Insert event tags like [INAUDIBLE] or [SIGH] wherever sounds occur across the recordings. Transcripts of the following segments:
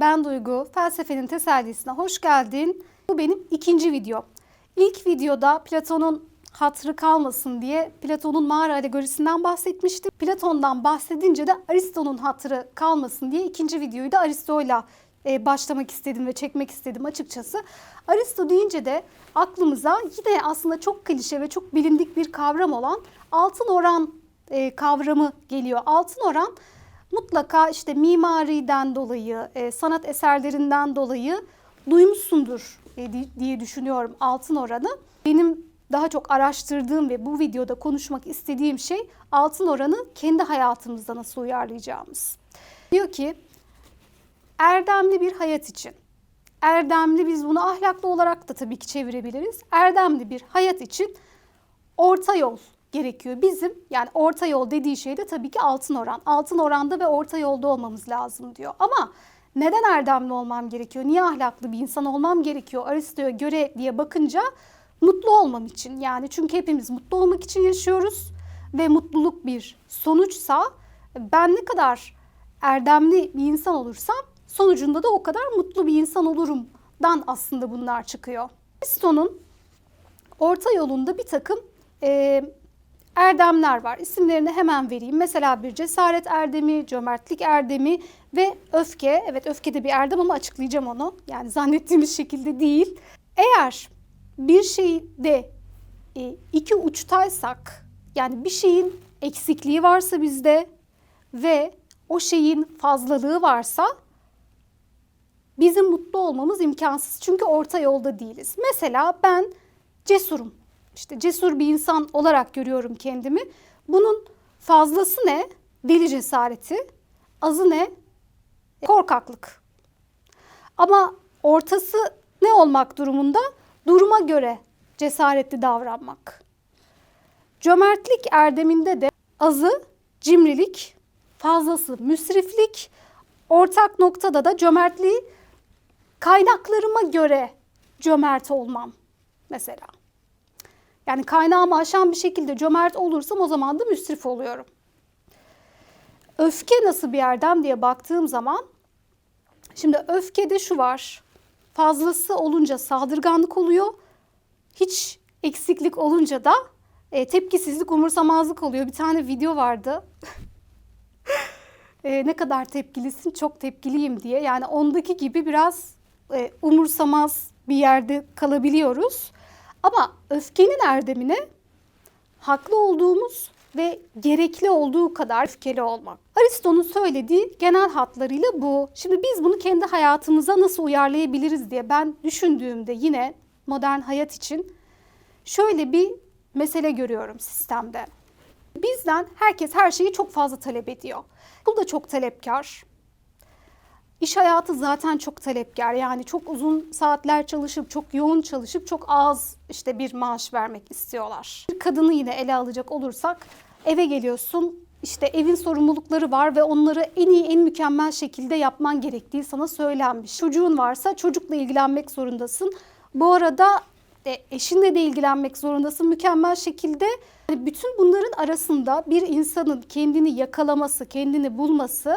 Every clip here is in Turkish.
Ben Duygu. Felsefenin tesellisine hoş geldin. Bu benim ikinci video. İlk videoda Platon'un hatırı kalmasın diye Platon'un mağara alegorisinden bahsetmiştim. Platon'dan bahsedince de Aristo'nun hatırı kalmasın diye ikinci videoyu da Aristo'yla e, başlamak istedim ve çekmek istedim açıkçası. Aristo deyince de aklımıza yine aslında çok klişe ve çok bilindik bir kavram olan altın oran e, kavramı geliyor. Altın oran mutlaka işte mimariden dolayı, e, sanat eserlerinden dolayı duymuşsundur e, di- diye düşünüyorum altın oranı. Benim daha çok araştırdığım ve bu videoda konuşmak istediğim şey altın oranı kendi hayatımızda nasıl uyarlayacağımız. Diyor ki erdemli bir hayat için. Erdemli biz bunu ahlaklı olarak da tabii ki çevirebiliriz. Erdemli bir hayat için orta yol gerekiyor. Bizim yani orta yol dediği şey de tabii ki altın oran. Altın oranda ve orta yolda olmamız lazım diyor. Ama neden erdemli olmam gerekiyor? Niye ahlaklı bir insan olmam gerekiyor? Aristo'ya göre diye bakınca mutlu olmam için. Yani çünkü hepimiz mutlu olmak için yaşıyoruz ve mutluluk bir sonuçsa ben ne kadar erdemli bir insan olursam sonucunda da o kadar mutlu bir insan olurumdan aslında bunlar çıkıyor. Aristo'nun orta yolunda bir takım e, erdemler var. İsimlerini hemen vereyim. Mesela bir cesaret erdemi, cömertlik erdemi ve öfke. Evet öfke de bir erdem ama açıklayacağım onu. Yani [LAUGHS] zannettiğimiz şekilde değil. Eğer bir şeyde e, iki uçtaysak yani bir şeyin eksikliği varsa bizde ve o şeyin fazlalığı varsa bizim mutlu olmamız imkansız. Çünkü orta yolda değiliz. Mesela ben cesurum. İşte cesur bir insan olarak görüyorum kendimi. Bunun fazlası ne? Deli cesareti. Azı ne? Korkaklık. Ama ortası ne olmak durumunda? Duruma göre cesaretli davranmak. Cömertlik erdeminde de azı cimrilik, fazlası müsriflik, ortak noktada da cömertliği kaynaklarıma göre cömert olmam mesela. Yani kaynağımı aşan bir şekilde cömert olursam o zaman da müsrif oluyorum. Öfke nasıl bir erdem diye baktığım zaman şimdi öfkede şu var. Fazlası olunca saldırganlık oluyor. Hiç eksiklik olunca da e, tepkisizlik, umursamazlık oluyor. Bir tane video vardı. [LAUGHS] e, ne kadar tepkilisin, çok tepkiliyim diye. Yani ondaki gibi biraz e, umursamaz bir yerde kalabiliyoruz. Ama öfkenin erdemine haklı olduğumuz ve gerekli olduğu kadar öfkeli olmak. Aristo'nun söylediği genel hatlarıyla bu. Şimdi biz bunu kendi hayatımıza nasıl uyarlayabiliriz diye ben düşündüğümde yine modern hayat için şöyle bir mesele görüyorum sistemde. Bizden herkes her şeyi çok fazla talep ediyor. Bu da çok talepkar. İş hayatı zaten çok talepkar. Yani çok uzun saatler çalışıp, çok yoğun çalışıp çok az işte bir maaş vermek istiyorlar. Bir kadını yine ele alacak olursak eve geliyorsun. işte evin sorumlulukları var ve onları en iyi, en mükemmel şekilde yapman gerektiği sana söylenmiş. Çocuğun varsa çocukla ilgilenmek zorundasın. Bu arada e, eşinle de ilgilenmek zorundasın mükemmel şekilde. Yani bütün bunların arasında bir insanın kendini yakalaması, kendini bulması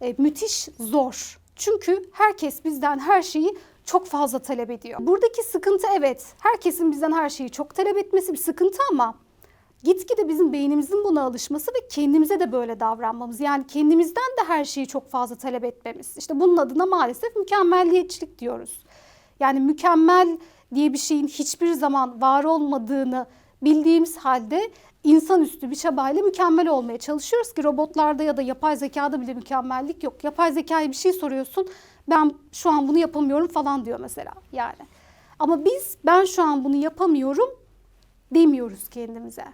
e, müthiş zor. Çünkü herkes bizden her şeyi çok fazla talep ediyor. Buradaki sıkıntı evet, herkesin bizden her şeyi çok talep etmesi bir sıkıntı ama gitgide bizim beynimizin buna alışması ve kendimize de böyle davranmamız. Yani kendimizden de her şeyi çok fazla talep etmemiz. İşte bunun adına maalesef mükemmelliyetçilik diyoruz. Yani mükemmel diye bir şeyin hiçbir zaman var olmadığını bildiğimiz halde insanüstü bir çabayla mükemmel olmaya çalışıyoruz ki robotlarda ya da yapay zekada bile mükemmellik yok. Yapay zekaya bir şey soruyorsun ben şu an bunu yapamıyorum falan diyor mesela yani. Ama biz ben şu an bunu yapamıyorum demiyoruz kendimize.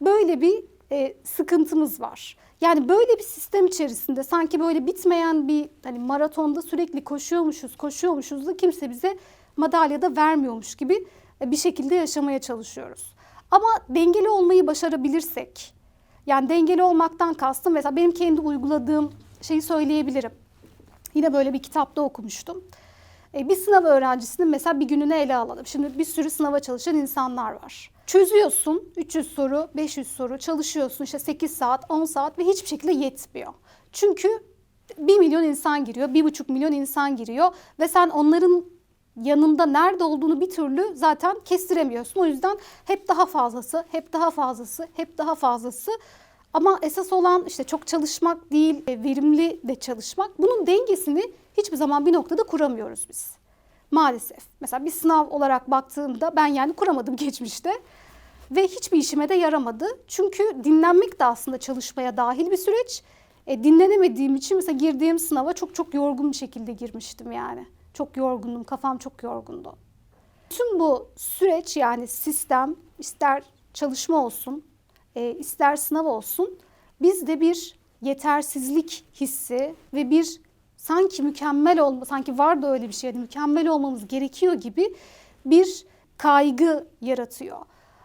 Böyle bir e, sıkıntımız var. Yani böyle bir sistem içerisinde sanki böyle bitmeyen bir hani maratonda sürekli koşuyormuşuz, koşuyormuşuz da kimse bize madalya da vermiyormuş gibi e, bir şekilde yaşamaya çalışıyoruz. Ama dengeli olmayı başarabilirsek, yani dengeli olmaktan kastım mesela benim kendi uyguladığım şeyi söyleyebilirim. Yine böyle bir kitapta okumuştum. E, bir sınav öğrencisinin mesela bir gününü ele alalım. Şimdi bir sürü sınava çalışan insanlar var. Çözüyorsun 300 soru, 500 soru, çalışıyorsun işte 8 saat, 10 saat ve hiçbir şekilde yetmiyor. Çünkü 1 milyon insan giriyor, 1,5 milyon insan giriyor ve sen onların yanında nerede olduğunu bir türlü zaten kestiremiyorsun. O yüzden hep daha fazlası, hep daha fazlası, hep daha fazlası. Ama esas olan işte çok çalışmak değil, e, verimli de çalışmak. Bunun dengesini hiçbir zaman bir noktada kuramıyoruz biz. Maalesef. Mesela bir sınav olarak baktığımda ben yani kuramadım [LAUGHS] geçmişte. Ve hiçbir işime de yaramadı. Çünkü dinlenmek de aslında çalışmaya dahil bir süreç. E, dinlenemediğim için mesela girdiğim sınava çok çok yorgun bir şekilde girmiştim yani. Çok yorgundum, kafam çok yorgundu. Tüm bu süreç yani sistem ister çalışma olsun, e, ister sınav olsun bizde bir yetersizlik hissi ve bir sanki mükemmel olma, sanki var da öyle bir şey, yani mükemmel olmamız gerekiyor gibi bir kaygı yaratıyor.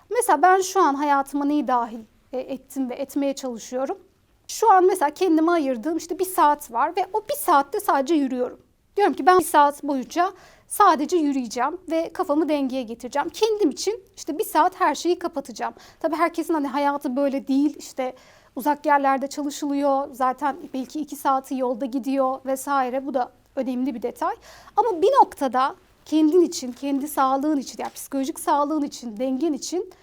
Mesela ben şu an hayatıma neyi dahil e, ettim ve etmeye çalışıyorum. Şu an mesela kendime ayırdığım işte bir saat var ve o bir saatte sadece yürüyorum. Diyorum ki ben bir saat boyunca sadece yürüyeceğim ve kafamı dengeye getireceğim. Kendim için işte bir saat her şeyi kapatacağım. Tabii herkesin hani hayatı böyle değil işte uzak yerlerde çalışılıyor. Zaten belki iki saati yolda gidiyor vesaire. Bu da önemli bir detay. Ama bir noktada kendin için, kendi sağlığın için, yani psikolojik sağlığın için, dengen için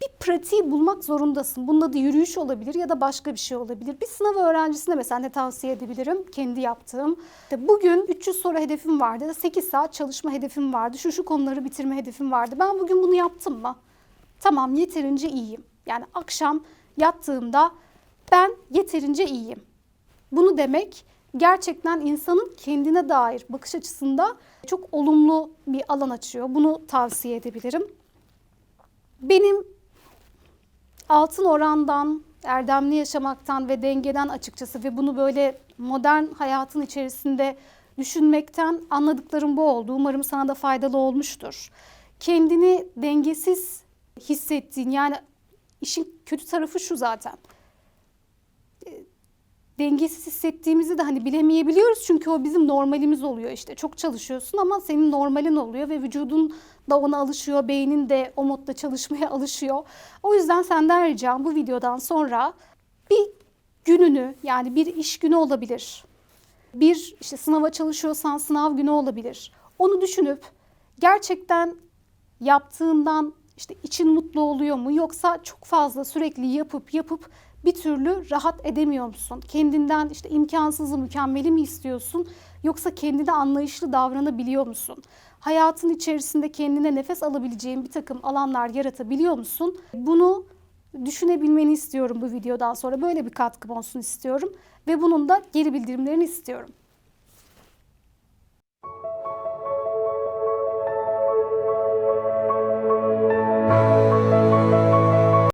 bir pratiği bulmak zorundasın. Bunun adı yürüyüş olabilir ya da başka bir şey olabilir. Bir sınav öğrencisine mesela ne tavsiye edebilirim? Kendi yaptığım. İşte bugün 300 soru hedefim vardı ya da 8 saat çalışma hedefim vardı. Şu şu konuları bitirme hedefim vardı. Ben bugün bunu yaptım mı? Tamam yeterince iyiyim. Yani akşam yattığımda ben yeterince iyiyim. Bunu demek gerçekten insanın kendine dair bakış açısında çok olumlu bir alan açıyor. Bunu tavsiye edebilirim. Benim altın orandan, erdemli yaşamaktan ve dengeden açıkçası ve bunu böyle modern hayatın içerisinde düşünmekten anladıklarım bu oldu. Umarım sana da faydalı olmuştur. Kendini dengesiz hissettiğin yani işin kötü tarafı şu zaten. Dengesiz hissettiğimizi de hani bilemeyebiliyoruz çünkü o bizim normalimiz oluyor işte. Çok çalışıyorsun ama senin normalin oluyor ve vücudun da ona alışıyor, beynin de o modda çalışmaya [LAUGHS] alışıyor. O yüzden senden ricam bu videodan sonra bir gününü yani bir iş günü olabilir. Bir işte sınava çalışıyorsan sınav günü olabilir. Onu düşünüp gerçekten yaptığından işte için mutlu oluyor mu yoksa çok fazla sürekli yapıp yapıp bir türlü rahat edemiyor musun? Kendinden işte imkansızı mükemmeli mi istiyorsun yoksa kendine anlayışlı davranabiliyor musun? Hayatın içerisinde kendine nefes alabileceğin bir takım alanlar yaratabiliyor musun? Bunu düşünebilmeni istiyorum bu videodan sonra. Böyle bir katkım olsun istiyorum ve bunun da geri bildirimlerini istiyorum.